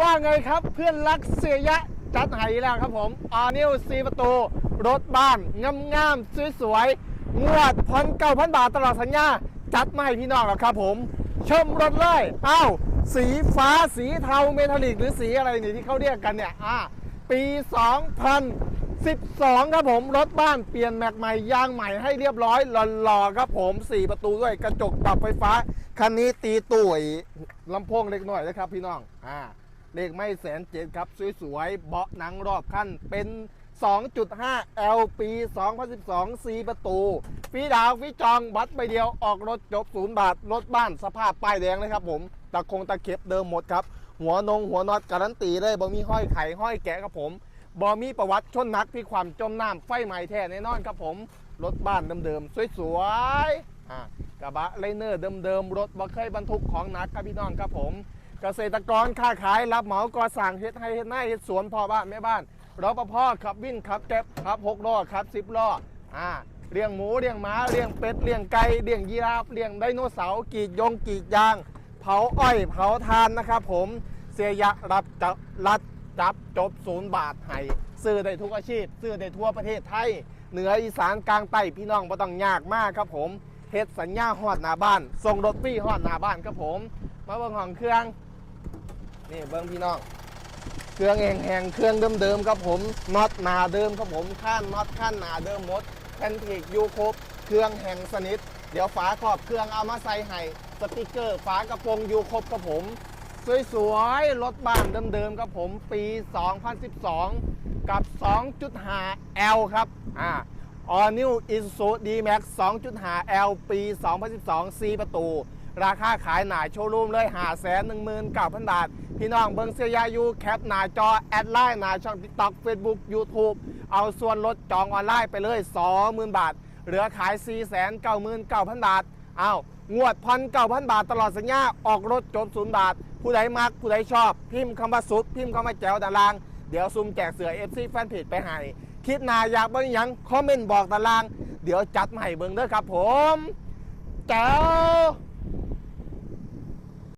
ว่าไงครับเพื่อนรักเสียยะ จัดให้แล้วครับผมอานิวซีประตู รถบ้านงามงามๆสวยๆงวดพันเก้าพันบาทตลอดสัญญา จัดมาให้พี่น้องแล้วครับผมชมรถเลยอ้าวสีฟ้าสีเทาเมทัลลิกหรือสีอะไรนี่ที่เขาเรียกกันเนี่ยอ่าปี 2012 ครับผมรถบ้านเปลี่ยนแม็กใหม่ยางใหม่ให้เรียบร้อยหล่อๆครับผม 4 ประตูด้วยกระจกปรับไฟฟ้า คันนี้ตีตุ๋ยลำโพงเล็กหน่อยนะครับพี่น้องอ่า เลขไม่แสนเจ็ดครับสวยๆเบาะหนังรอบคันเป็น 2.5 L ปี 2012 4 ประตู ฟีดาวฟีจองบัตรใบเดียวออกรถจบศูนย์บาท รถบ้านสภาพป้ายแดงเลยครับผม ตะคงตะเข็บเดิมหมดครับ หัวนงหัวนอตการันตีเลยบ่มีห้อยไข่ห้อยแกะครับผมบ่มีประวัติชนนักที่ความจมน้ำไฟไหม้แท้แน่นอนครับผม รถบ้านเดิมๆสวยๆกระบะไลเนอร์เดิมๆรถบ่เคยบรรทุกของหนักครับพี่น้องครับผม เกษตรกรค้าขายรับเหมาก่อสร้างเฮ็ดให้เฮ็ดหน้าเฮ็ดสวนพ่อบ้านแม่บ้านรปภขับวิ่งขับแก๊บขับหกล้อขับสิบล้ออ่าเลี้ยงหมูเลี้ยงม้าเลี้ยงเป็ดเลี้ยงไก่เลี้ยงยีราฟเลี้ยงไดโนเสาร์กรีดยงกรีดยาง เผาอ้อยเผาทานนะครับผมเสียยะรับจับรัดจับจบศูนย์บาทให้ซื้อได้ทุกอาชีพ ซื้อได้ทั่วประเทศไทย เหนืออีสานกลางใต้พี่น้องบ่ต้องยากมากครับผมเฮ็ดสัญญาฮอดหน้าบ้านส่งรถฟรีฮอดหน้าบ้านครับผม มาเบิ่งห้องเครื่อง นี่เบิ้งพี่น้อง เครื่องแห้งๆเครื่องเดิมๆครับผมน็อตหนาเดิมครับผมข้านน็อตข้านหนาเดิมหมดแผ่นเพกยูครบเครื่องแห้งสนิท เดี๋ยวฝาขอบเครื่องเอามาใส่ให้สติกเกอร์ ฝากระโปรงยูครบครับผม สวยๆรถบ้านเดิมๆครับผมปี 2012 กับ 2.5 L ครับอ่า All New Isuzu D-Max 2.5 L ปี 2012 4 ประตู ราคาขายหนาโชว์รูมเลยหาแสนหนึ่งหมื่นเก้าพันบาท พี่น้องเบิ้งเสียยายูแคปหนาจอ แอดไลน์หนาช่อง TikTok Facebook YouTube เอาส่วนลดจองออนไลน์ไปเลย20,000บาท เหลือขาย4 9 9 9 0 0 0บาทเอางวดพันเก้าพันบาทตลอดสัญญาออกรถจบศูนย์บาท ผู้ใดมักผู้ใดชอบ พิมพ์คำว่าสุดพิมพ์คำว่าแจ๋วตาราง เดี๋ยวซุ่มแจกเสือ FC แฟนเพจไปให้คลิปหนาอยากเบิ้งยังคอมเมนต์บอกตาราง เดี๋ยวจัดมาให้เบิ้งเด้อครับผมแจ๋ว